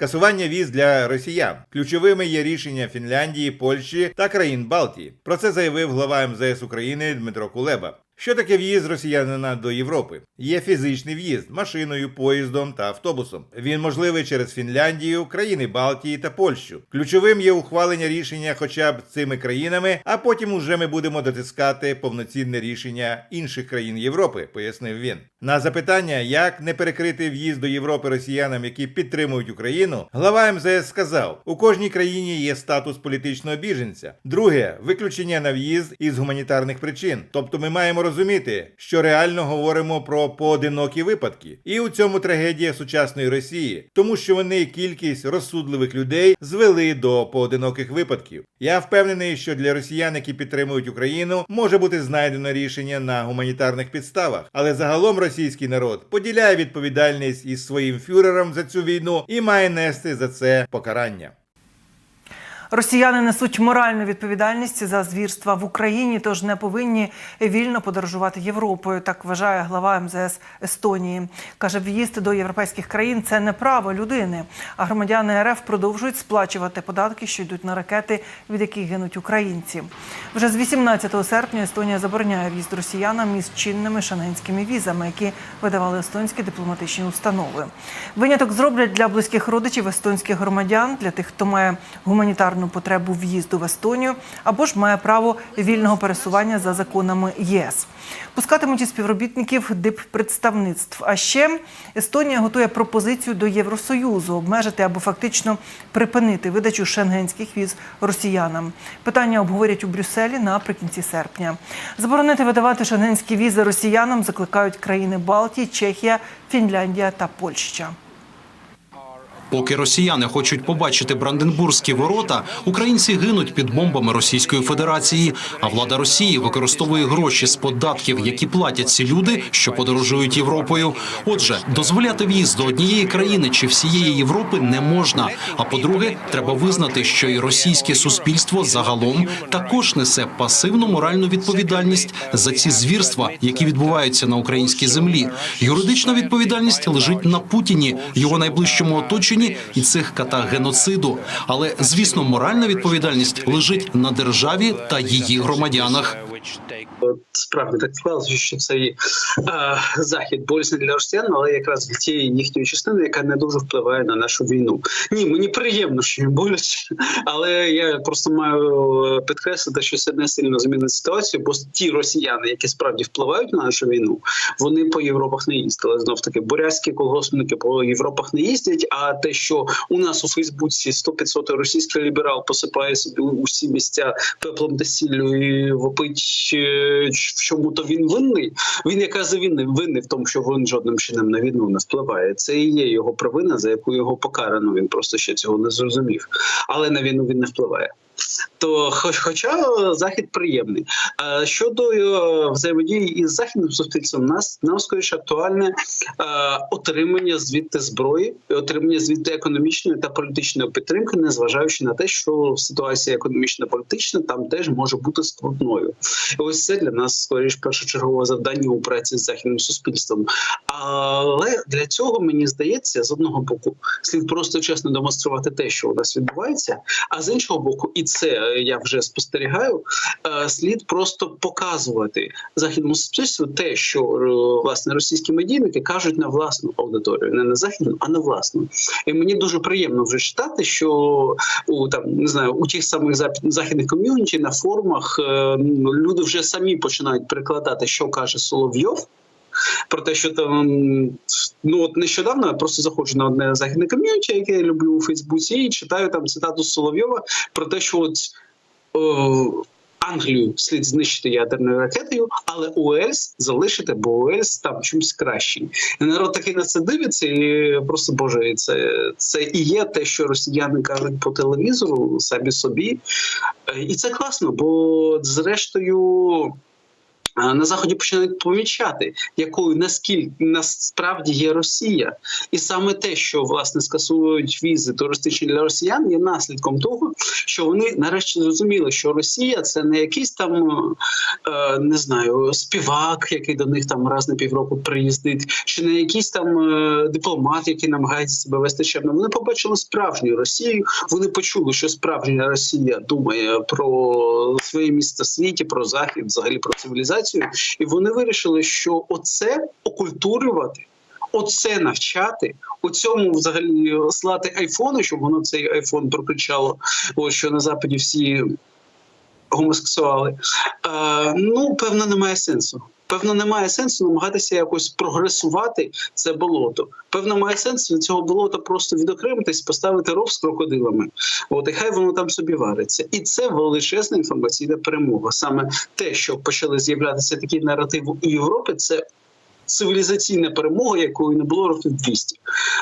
скасування віз для росіян. Ключовими є рішення Фінляндії, Польщі та країн Балтії. Про це заявив глава МЗС України Дмитро Кулеба. Що таке в'їзд росіянина до Європи? Є фізичний в'їзд машиною, поїздом та автобусом. Він можливий через Фінляндію, країни Балтії та Польщу. Ключовим є ухвалення рішення хоча б цими країнами, а потім уже ми будемо дотискати повноцінне рішення інших країн Європи, пояснив він. На запитання, як не перекрити в'їзд до Європи росіянам, які підтримують Україну, глава МЗС сказав: у кожній країні є статус політичного біженця. Друге виключення на в'їзд із гуманітарних причин. Тобто ми маємо розуміти, що реально говоримо про поодинокі випадки, і у цьому трагедія сучасної Росії, тому що вони кількість розсудливих людей звели до поодиноких випадків. Я впевнений, що для росіян, які підтримують Україну, може бути знайдено рішення на гуманітарних підставах, але загалом російський народ поділяє відповідальність із своїм фюрером за цю війну і має нести за це покарання. Росіяни несуть моральну відповідальність за звірства в Україні, тож не повинні вільно подорожувати Європою. Так вважає глава МЗС Естонії. каже, в'їзд до європейських країн це не право людини. А громадяни РФ продовжують сплачувати податки, що йдуть на ракети, від яких гинуть українці. Вже з 18 серпня Естонія забороняє в'їзд росіянам із чинними шенгенськими візами, які видавали естонські дипломатичні установи. Виняток зроблять для близьких родичів естонських громадян, для тих, хто має гуманітарну потребу в'їзду в Естонію або ж має право вільного пересування за законами ЄС. Пускатимуть і співробітників диппредставництв. А ще Естонія готує пропозицію до Євросоюзу обмежити або фактично припинити видачу шенгенських віз росіянам. Питання обговорять у Брюсселі наприкінці серпня. Заборонити видавати шенгенські візи росіянам закликають країни Балтії, Чехія, Фінляндія та Польща. Поки росіяни хочуть побачити Бранденбурзькі ворота, українці гинуть під бомбами Російської Федерації. А влада Росії використовує гроші з податків, які платять ці люди, що подорожують Європою. Отже, дозволяти в'їзд до однієї країни чи всієї Європи не можна. А по-друге, треба визнати, що і російське суспільство загалом також несе пасивну моральну відповідальність за ці звірства, які відбуваються на українській землі. Юридична відповідальність лежить на Путіні, його найближчому оточенні і цих катах геноциду. Але звісно, моральна відповідальність лежить на державі та її громадянах. Справді так склалося, що цей е, захід болісний для росіян, але якраз для тієї їхньої частини, яка не дуже впливає на нашу війну. Ні, мені приємно, що їм боляче, але я просто маю підкреслити, що це не сильно змінить ситуацію, бо ті росіяни, які справді впливають на нашу війну, вони по Європах не їздили. Знов таки бурятські колгоспники по Європах не їздять. А те, що у нас у Фейсбуці 100-500 російський ліберал посипає собі усі місця пеплом та і вопить, е, в чому то він винний. Він якраз винний, винний в тому, що він жодним чином на війну не впливає. Це і є його провина, за яку його покарано. Він просто ще цього не зрозумів. Але на війну він не впливає. То, хоч, хоча захід приємний. А щодо е, взаємодії із західним суспільством, нас нам скоріше актуальне е, отримання звідти зброї, отримання звідти економічної та політичної підтримки, незважаючи на те, що ситуація економічна політична там теж може бути складною. І ось це для нас скоріш першочергове завдання у праці з західним суспільством. Але для цього мені здається, з одного боку, слід просто чесно демонструвати те, що у нас відбувається, а з іншого боку, і це е, я вже спостерігаю. е, Слід просто показувати західному суспільству те, що е, власне російські медійники кажуть на власну аудиторію, не на західну, а на власну. І мені дуже приємно вже читати, що у там не знаю у тих самих західних ком'юніті на форумах люди вже самі починають перекладати, що каже Соловйов. Про те, що там ну от нещодавно я просто заходжу на одне західне ком'юніті, яке я люблю у Фейсбуці, і читаю там цитату Соловйова про те, що от о, Англію слід знищити ядерною ракетою, але УЕС залишити, бо УЕС там чимось кращий. І народ такий на це дивиться, і просто боже, це, це і є те, що росіяни кажуть по телевізору самі собі. Е, І це класно, бо зрештою. На заході починають помічати, якою наскільки насправді є Росія, і саме те, що власне скасовують візи туристичні для росіян, є наслідком того, що вони нарешті зрозуміли, що Росія це не якийсь там е, не знаю співак, який до них там раз на півроку приїздить, чи не якийсь там е, дипломат, який намагається себе вести чемно. Вони побачили справжню Росію. Вони почули, що справжня Росія думає про своє місце в світі, про захід, взагалі про цивілізацію, і вони вирішили, що оце окультурювати. Оце навчати, у цьому взагалі слати айфони, щоб воно цей айфон прокричало, ось що на западі всі гомосексуали. Е, ну, певно, немає сенсу. Певно, немає сенсу намагатися якось прогресувати це болото. Певно, має сенс від цього болота просто відокремитись, поставити ров з крокодилами. От і хай воно там собі вариться. І це величезна інформаційна перемога. Саме те, що почали з'являтися такі наративи у Європі, це цивілізаційна перемога, якої не було років 200.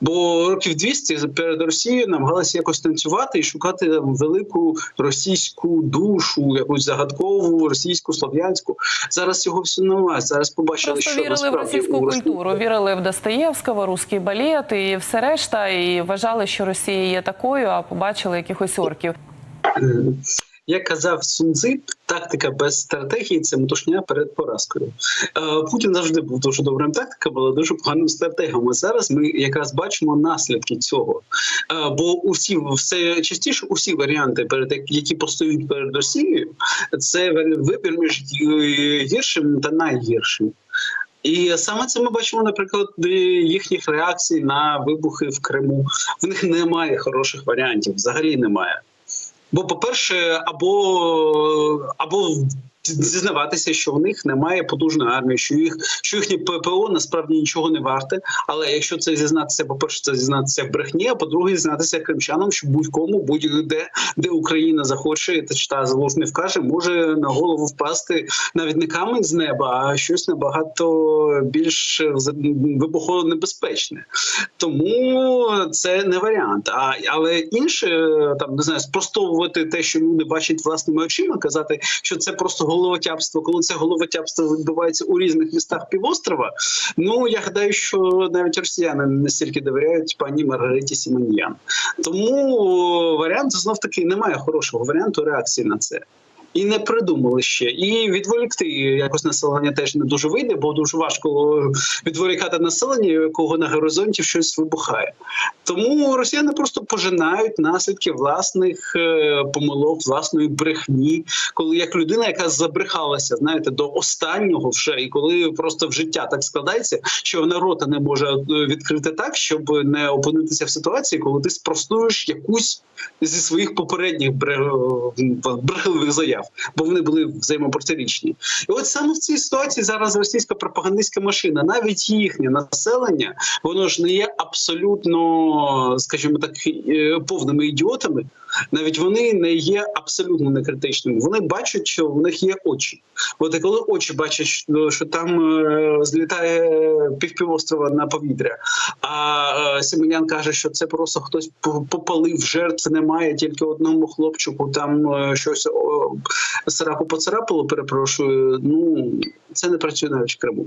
Бо років 200 перед Росією намагалися якось танцювати і шукати там велику російську душу, якусь загадкову російську слов'янську. Зараз цього всього немає. Зараз побачили, Просто що вірили в російську культуру, вірили в Достоєвського, русський балет і все решта, і вважали, що Росія є такою, а побачили якихось орків. Як казав Сунцзи, тактика без стратегії це метушня перед поразкою. Е, Путін завжди був дуже добрим тактиком, але дуже поганим стратегом. А зараз ми якраз бачимо наслідки цього. Е, Бо усі все частіше усі варіанти, перед як- які постають перед Росією, це вибір між гі- гіршим та найгіршим. І саме це ми бачимо, наприклад, їхніх реакцій на вибухи в Криму. В них немає хороших варіантів, взагалі немає. Бо, по-перше, або або зізнаватися, що в них немає потужної армії, що їх що їхнє ППО насправді нічого не варте. Але якщо це зізнатися, по перше, це зізнатися в брехні, а по-друге, зізнатися кримчанам, що будь-кому, будь-де, де Україна захоче, та чи та залужний вкаже, може на голову впасти навіть не камінь з неба, а щось набагато більш вибухонебезпечне. Тому це не варіант. А але інше там не знаю, спростовувати те, що люди бачать власними очима, казати, що це просто головотяпство, коли це головотяпство відбувається у різних містах півострова. Ну я гадаю, що навіть росіяни не стільки довіряють пані Маргариті Сімоніян. Тому варіант знов таки немає хорошого варіанту реакції на це. І не придумали ще. І відволікти якось населення теж не дуже вийде, бо дуже важко відволікати населення, якого на горизонті щось вибухає. Тому росіяни просто пожинають наслідки власних е, помилок, власної брехні, коли як людина, яка забрехалася, знаєте, до останнього вже, і коли просто в життя так складається, що вона рота не може е, відкрити так, щоб не опинитися в ситуації, коли ти спростуєш якусь зі своїх попередніх бре- брехливих заяв, бо вони були взаємопротирічні. І от саме в цій ситуації зараз російська пропагандистська машина, навіть їхнє населення, воно ж не є абсолютно, скажімо так, е, повними ідіотами. Навіть вони не є абсолютно некритичними. Вони бачать, що в них є очі. От коли очі бачать, що, там е, злітає півпівострова на повітря, а е, Сіменян каже, що це просто хтось попалив жертв, немає тільки одному хлопчику. Там е, щось сраку поцарапало. Перепрошую. Ну це не працює навіть в Криму.